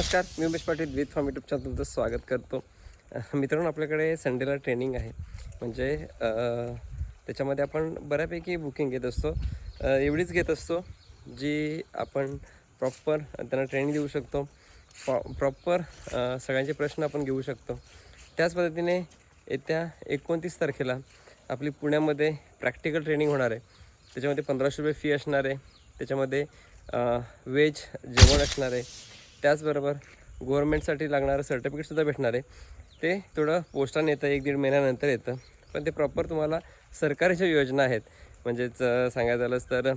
नमस्कार मी Umesh Patil with form YouTube channel तुमचं स्वागत करतो. मित्रांनो आपल्याकडे संडेला ट्रेनिंग आहे. म्हणजे त्याच्यामध्ये आपण बऱ्यापैकी बुकिंग घेत असतो. एवढीच घेत असतो जी आपण प्रॉपर त्यांना ट्रेनिंग देऊ शकतो. प्रॉपर सगळ्यांचे प्रश्न आपण घेऊ शकतो. त्याच पद्धतीने येत्या एकोणतीस तारखेला आपली पुण्यामध्ये प्रॅक्टिकल ट्रेनिंग होणार आहे. त्याच्यामध्ये पंधराशे रुपये फी असणार आहे. त्याच्यामध्ये व्हेज जेवण असणार आहे. त्याचबरोबर गव्हर्मेंटसाठी लागणारं सर्टिफिकेटसुद्धा भेटणार आहे. ते थोडं पोस्टाने येतं एक दीड महिन्यानंतर येतं. पण ते प्रॉपर तुम्हाला सरकारी ज्या योजना आहेत. म्हणजेच सांगायचं झालंच तर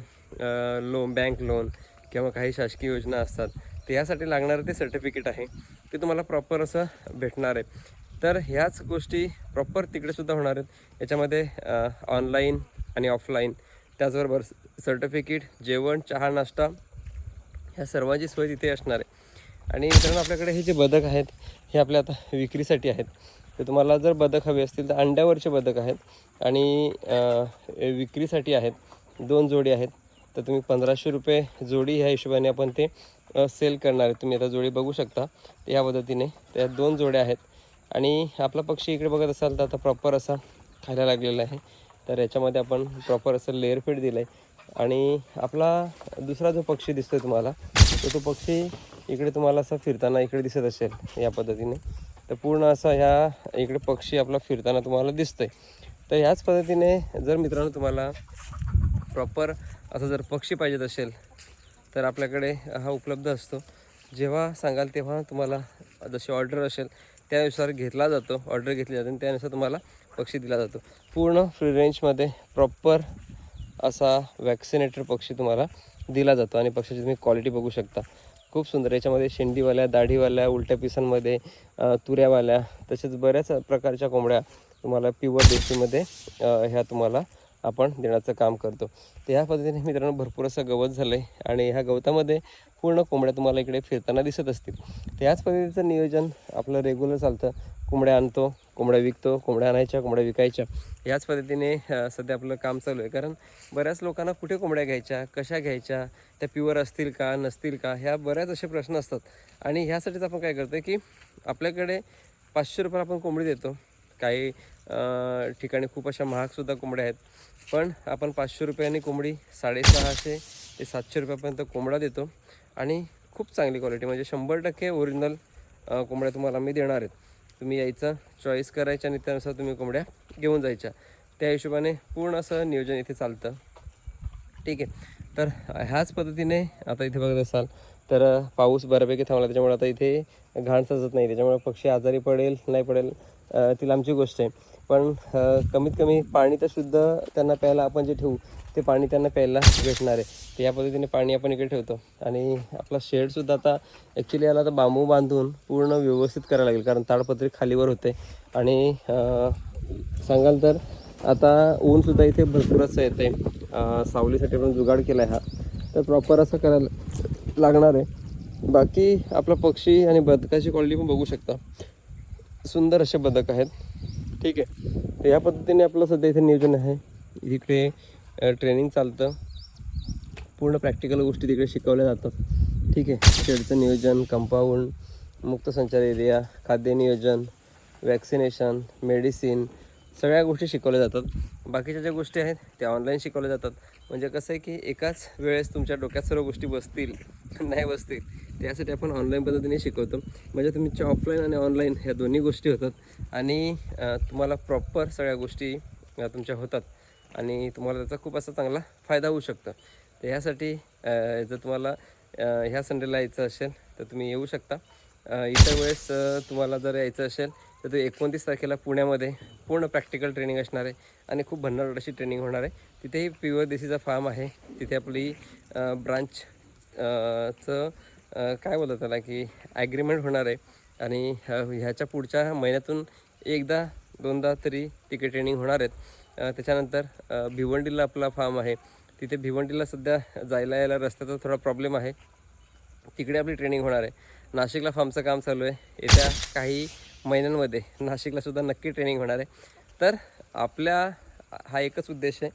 लोन बँक लोन किंवा काही शासकीय योजना असतात तर यासाठी लागणारं ते सर्टिफिकेट आहे. ते तुम्हाला प्रॉपर असं भेटणार आहे. तर ह्याच गोष्टी प्रॉपर तिकडेसुद्धा होणार आहेत. याच्यामध्ये ऑनलाईन आणि ऑफलाईन त्याचबरोबर सर्टिफिकेट जेवण चहा नाश्ता ह्या सर्वांची सोय तिथे असणार आहे. आणि मित्रांनो आपल्याकडे हे जे बदक आहेत हे आपल्या आता विक्रीसाठी आहेत. तर तुम्हाला जर बदक हवे असतील तर अंड्यावरचे बदक आहेत आणि विक्रीसाठी आहेत. दोन जोडी आहेत. तर तुम्ही पंधराशे रुपये जोडी ह्या हिशोबाने आपण ते सेल करणार आहे तुम्ही आता जोडी बघू शकता. या पद्धतीने त्या दोन जोड्या आहेत. आणि आपला पक्षी इकडे बघत असाल तर आता प्रॉपर असा खायला लागलेला आहे. तर याच्यामध्ये आपण प्रॉपर असं लेअर फीड दिलं आहे आणि आपला दुसरा जो पक्षी दिसतोय तुम्हाला तर तो पक्षी इकडे तुम्हाला असं फिरताना इकडे दिसत असेल या पद्धतीने. तर पूर्ण असा ह्या इकडे पक्षी आपला फिरताना तुम्हाला दिसतोय. तर ह्याच पद्धतीने जर मित्रांनो तुम्हाला प्रॉपर असं जर पक्षी पाहिजेत असेल तर आपल्याकडे हा उपलब्ध असतो. जेव्हा सांगाल तेव्हा तुम्हाला जशी ऑर्डर असेल त्यानुसार घेतला जातो. ऑर्डर घेतली जाते आणि त्यानुसार तुम्हाला पक्षी दिला जातो. पूर्ण फ्री रेंजमध्ये प्रॉपर असा वॅक्सिनेटर पक्षी तुम्हाला दिला जातो आणि पक्षाची तुम्ही क्वालिटी बघू शकता. खूप सुंदर. याच्यामध्ये शेंडीवाल्या दाढीवाल्या उलट्या पिसांमध्ये तुऱ्यावाल्या तसेच बऱ्याच प्रकारच्या कोंबड्या तुम्हाला प्युअर देशीमध्ये ह्या तुम्हाला आपण देण्याचं काम करतो. तर ह्या पद्धतीने मित्रांनो भरपूर असं गवत झालं आहे आणि ह्या गवतामध्ये पूर्ण कोंबड्या तुम्हाला इकडे फिरताना दिसत असतील. तर पद्धतीचं नियोजन आपलं रेग्युलर चालतं. कोंबड्या आणतो कोंबड्या विकतो कोंबड्या आणायच्या कोंबड्या विकायच्या. याच पद्धतीने सध्या आपलं काम चालू आहे. कारण बऱ्याच लोकांना कुठे कोंबड्या घ्यायच्या कशा घ्यायच्या त्या प्युअर असतील का नसतील का ह्या बऱ्याच असे प्रश्न असतात. आणि ह्यासाठीच आपण काय करतो की आपल्याकडे पाचशे रुपयाला आपण कोंबडी देतो. काही ठिकाणी खूप अशा महागसुद्धा कोंबड्या आहेत. पण आपण पाचशे रुपयांनी कोंबडी साडेसहाशे ते सातशे रुपयापर्यंत कोंबडा देतो. आणि खूप चांगली क्वालिटी म्हणजे शंभर टक्के ओरिजिनल कोंबड्या तुम्हाला मी देणार आहेत. तुम्ही यायचं चॉईस करायचं आणि त्यानुसार तुम्ही कोंबड्या घेऊन जायच्या. त्या हिशोबाने पूर्ण असं नियोजन इथे चालतं. ठीक आहे. तर ह्याच पद्धतीने आता इथे बघत असाल तर पाऊस बऱ्यापैकी थांबला. त्याच्यामुळे आता इथे घाण सजत नाही. त्याच्यामुळे पक्षी आजारी पडेल नाही पडेल ती लांबची गोष्ट आहे. पण कमीत कमी पाणी तर शुद्ध त्यांना प्यायला आपण जे ठेवू ते पाणी त्यांना प्यायला भेटणार आहे. तर या पद्धतीने पाणी आपण इकडे ठेवतो. आणि आपला शेडसुद्धा आता ॲक्च्युली याला आता बांबू बांधून पूर्ण व्यवस्थित करायला लागेल. कारण ताडपत्री खालीवर होते. आणि सांगाल तर आता ऊनसुद्धा इथे भरपूर असं येते सावलीसाठी आपण जुगाड केला आहे हा. तर प्रॉपर असं करायला लागणार आहे. बाकी आपला पक्षी आणि बदकाची क्वालिटी पण बघू शकता. सुंदर असे बदक आहेत. ठीक आहे. तर या पद्धतीने आपलं सध्या इथे नियोजन आहे. इकडे ट्रेनिंग चालतं. पूर्ण प्रॅक्टिकल गोष्टी तिकडे शिकवल्या जातात. ठीक आहे. शेडचं नियोजन कंपाऊंड मुक्तसंचार एरिया खाद्य नियोजन वॅक्सिनेशन मेडिसिन सगळ्या गोष्टी शिकवल्या जातात. बाकीच्या ज्या गोष्टी आहेत त्या ऑनलाईन शिकवल्या जातात. म्हणजे कसं आहे की एकाच वेळेस तुमच्या डोक्यात सर्व गोष्टी बसतील नाही बसतील त्यासाठी आपण ऑनलाईन पद्धतीने शिकवतो. म्हणजे तुमच्या ऑफलाईन आणि ऑनलाईन ह्या दोन्ही गोष्टी होतात आणि तुम्हाला प्रॉपर सगळ्या गोष्टी तुमच्या होतात आणि तुम्हाला त्याचा खूप असा चांगला फायदा होऊ शकतो. तर ह्यासाठी जर तुम्हाला ह्या संडेला यायचं असेल तर तुम्ही येऊ शकता. इतर वेळेस तुम्हाला जर यायचं असेल तर ते एकोणतीस तारखेला पुण्यामध्ये पूर्ण प्रॅक्टिकल ट्रेनिंग असणार आहे आणि खूप भन्नाट अशी ट्रेनिंग होणार आहे. तिथेही प्युअर देसीचा फार्म आहे. तिथे आपली ब्रांच चं काय बोलतात त्याला की ॲग्रीमेंट होणार आहे. आणि ह्याच्या पुढच्या महिन्यातून एकदा दोनदा तरी तिकडे ट्रेनिंग होणार आहेत. त्याच्यानंतर भिवंडीला आपला फार्म आहे. तिथे भिवंडीला सध्या जायला यायला रस्त्याचा थोडा प्रॉब्लेम आहे. तिकडे आपली ट्रेनिंग होणार आहे. नाशिकला फार्मचं काम चालू आहे. येत्या काही महिन्यांमध्ये नाशिकला सुद्धा नक्की ट्रेनिंग होणार आहे. तर आपल्या हा एकच उद्देश आहे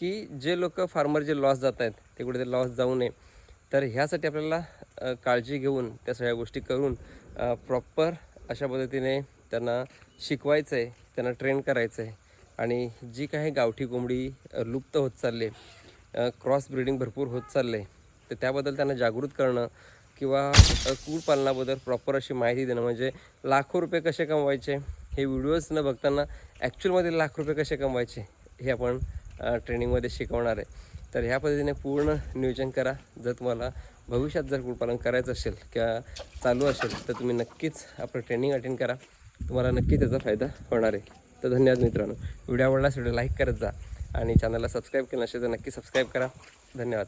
की जे लोक फार्मर जे लॉस जात आहेत ते कुठे लॉस जाऊ नये. तर ह्यासाठी आपल्याला काळजी घेऊन त्या सगळ्या गोष्टी करून प्रॉपर अशा पद्धतीने त्यांना शिकवायचं आहे त्यांना ट्रेन करायचं आहे आणि जी काही गावठी कोंबडी लुप्त होत चालली आहे क्रॉस ब्रीडिंग भरपूर होत चाललं आहे तर त्याबद्दल त्यांना जागृत करणं किंवा कुक्कुटपालनाबद्दल प्रॉपर अशी माहिती देणं म्हणजे लाखो रुपये कसे कमवायचे हे व्हिडिओज न बघताना ॲक्च्युअलमध्ये लाख रुपये कसे कमवायचे हे आपण ट्रेनिंगमध्ये शिकवणार आहे. तर ह्या पद्धतीने पूर्ण नियोजन करा. जर तुम्हाला भविष्यात जर कुक्कुटपालन करायचं असेल किंवा चालू असेल तर तुम्ही नक्कीच आपलं ट्रेनिंग अटेंड करा. तुम्हाला नक्की त्याचा फायदा होणार आहे. तर धन्यवाद मित्रांनो. व्हिडिओ आवडला व्हिडिओ लाईक करत जा आणि चॅनलला सबस्क्राईब केलं असेल तर नक्की सबस्क्राईब करा. धन्यवाद.